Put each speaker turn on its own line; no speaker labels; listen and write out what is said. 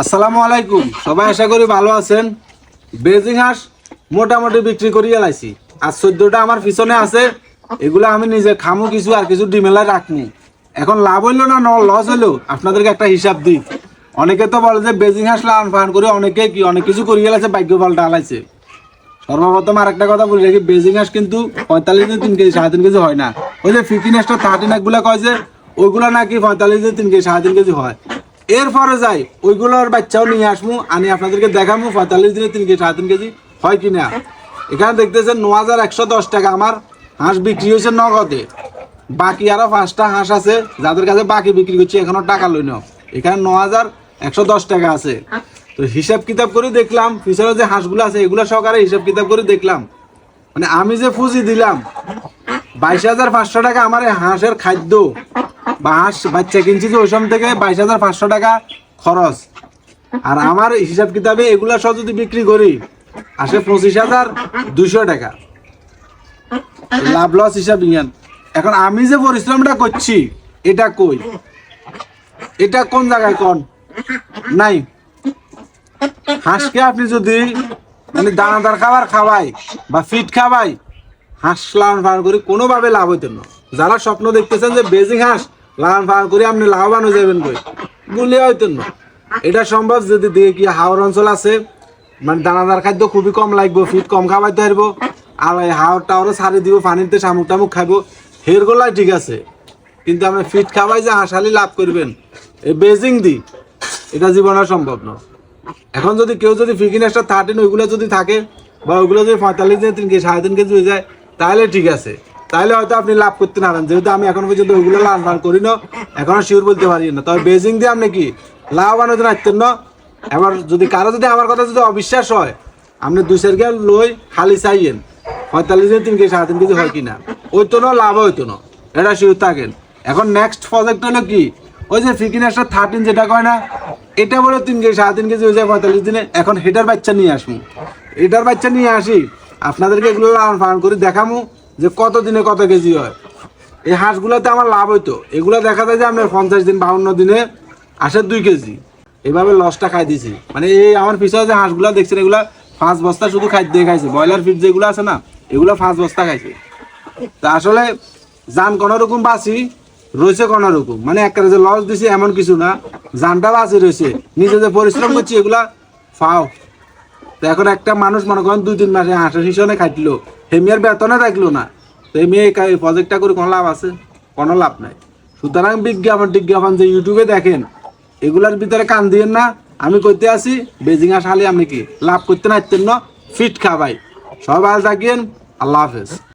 আসসালামু আলাইকুম। সবাই আশা করি ভালো আছেন। বেজিং হাঁস মোটামুটি বিক্রি করিয়ে লাইছি। আর চোদ্দটা আমার পিছনে আছে। এগুলো আমি নিজে খামু কিছু আর কিছু ডিমেলায় রাখনি। এখন লাভ হইল না ন লস হইল? আপনাদেরকে একটা হিসাব দিই। অনেকে তো বলে যে বেজিং হাঁস লান ফান করে অনেকে কি অনেক কিছু করিয়ে লাইছে, ভাগ্য পাল্টা হালাইছে সর্বপ্রথম আর একটা কথা বলি রাখি, বেজিং হাঁস কিন্তু পঁয়তাল্লিশ দিন তিন কেজি, সাড়ে তিন কেজি হয় না। ওই যে ফিকিনেসটা থার্টি নাকগুলো কয় যে, ওইগুলো নাকি পঁয়তাল্লিশ দিন তিন কেজি, সাড়ে তিন কেজি হয়। এরপরে যাই, ওইগুলোর বাচ্চাও নিয়ে আসব আমি আপনাদেরকে দেখাবো পঁয়তাল্লিশ দিনে তিন কেজি, সাড়ে তিন কেজি, হয় কিনা এখানে দেখতেছেন ন হাজার একশো দশ টাকা আমার হাঁস বিক্রি হয়েছে নগদে। বাকি আরও পাঁচটা হাঁস আছে, যাদের কাছে বাকি বিক্রি করছে, এখনও টাকা লই নাও। এখানে ন হাজার একশো দশ টাকা আছে। তো হিসাব কিতাব করে দেখলাম, পিছনে যে হাঁসগুলো আছে, এগুলো সহকারে হিসাব কিতাব করে দেখলাম। মানে আমি যে পুঁজি দিলাম, বাইশ হাজার পাঁচশো টাকা আমার হাঁসের খাদ্য। বা হাঁস বাচ্চা কিনছি যে ওই সময় থেকে বাইশ হাজার পাঁচশো টাকা খরচ। আর আমার হিসাব কিতাবে এগুলা সব যদি বিক্রি করি, আসে পঁচিশ হাজার দুশো টাকা। লাভ লস হিসাব ইয়ান এখন আমি যে পরিশ্রমটা করছি, এটা কই? এটা কোন জায়গায় কোন? নাই। হাঁসকে আপনি যদি মানে দানাদার খাবার খাওয়াই বা ফিট খাওয়াই, হাঁস লালন পালন করে কোনোভাবে লাভ হইতেন না। যারা স্বপ্ন দেখতেছেন যে বেজিং হাঁস লালন পালন করে, আপনি লাভবান হয়ে যাবেন কই? গুলিয়ে হইতেন না। এটা সম্ভব যদি দিয়ে কি হাওড় অঞ্চল আছে মানে দানাদার খাদ্য খুবই কম লাগবে ফিট কম খাওয়াইতে পারব, আর এই হাওড় টাওয়ারও ছাড়ি দিব, পানিতে শামুক টামুক খাইবো হেরগুলাই ঠিক আছে। কিন্তু আপনি ফিট খাওয়াই যে হাঁসালি লাভ করবেন, এই বেজিং দি, এটা জীবনে সম্ভব না। এখন যদি কেউ যদি ফিকিন একটা থার্টিন ওইগুলো যদি থাকে, বা ওইগুলো যদি পঁয়তাল্লিশ দিন তিন কেজি সাড়ে তিন কেজি হয়ে যায়, তাহলে ঠিক আছে। তাহলে হয়তো আপনি লাভ করতে না যেহেতু আমি এখন পর্যন্ত ওইগুলো লাভ ফান করি না এখনও শিওর বলতে পারি না। তবে বেজিং দিয়ে আপনি কি? লাভবান হতে নাচতেন না? এবার যদি কারও যদি আমার কথা যদি অবিশ্বাস হয়, আপনি দুই গেল লই খালি চাইয়েন। পঁয়তাল্লিশ দিন তিন কেজি, সাড়ে তিন কেজি হয় কিনা? ওই তো না লাভ হইতো না। এটা শিওর থাকেন। এখন নেক্সট প্রজেক্ট হলো কি? ওই যে ফিকিন একটা থার্টিন যেটা কয় না, এটা বলে তিন কেজি, সাড়ে তিন কেজি হয়ে যায় পঁয়তাল্লিশ দিনে। এখন হেটার বাচ্চা নিয়ে আসব। এটার বাচ্চা নিয়ে আসি, আপনাদেরকে এগুলো লালন পালন করে দেখামু। যে কত দিনে কত কেজি হয়? এই হাঁসগুলোতে আমার লাভ হইতো। এগুলো দেখা যায় যে আপনার পঞ্চাশ দিন বাউন্ন দিনে আসে দুই কেজি। এভাবে লসটা খাই দিছি। মানে এই আমার পিছনে যে হাঁসগুলো দেখছেন, এগুলা পাঁচ বস্তা শুধু খাদ্য দিয়ে খাইছে। ব্রয়লার ফিট যেগুলো আছে না, এগুলো পাঁচ বস্তা খাইছে। তা আসলে যান কোনো রকম বাঁচি, রয়েছে কোনো রকম। মানে একটা যে লস দিছে এমন কিছু না। জানটা বাঁচি রয়েছে। নিজে যে পরিশ্রম করছি, এগুলা ফাও এখন একটা মানুষ, মনে করেন, দুই, তিন মাসে হাঁসের হিসনে খাটলো হেমিয়ার বেতনে থাকল না। তো মেয়ে এই প্রজেক্টটা করে কোনো লাভ আছে? কোনো লাভ নাই। সুতরাং বিজ্ঞাপন টিজ্ঞাপন যে ইউটিউবে দেখেন, এগুলার ভিতরে কান দিয়েন না। আমি করতে আসি বেজিং আসালে আপনি কি? লাভ করতে না ফিট খাবাই। সবাই থাকেন থাকিয়েন, আল্লাহ হাফেজ।